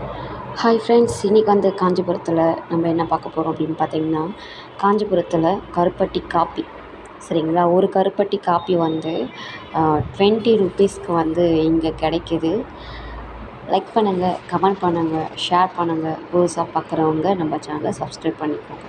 Hi friends இன்றைக்கி வந்து காஞ்சிபுரத்தில் நம்ம என்ன பார்க்க போகிறோம் அப்படின்னு பார்த்தீங்கன்னா காஞ்சிபுரத்தில் கருப்பட்டி காப்பி. சரிங்களா? ஒரு கருப்பட்டி காப்பி வந்து டுவெண்ட்டி ருபீஸ்க்கு வந்து இங்கே கிடைக்கிது. லைக் பண்ணுங்கள் கமெண்ட் பண்ணுங்கள் ஷேர் பண்ணுங்கள் புதுசாக பார்க்குறவங்க நம்ம சேனலை சப்ஸ்கிரைப் பண்ணிக்கோங்க.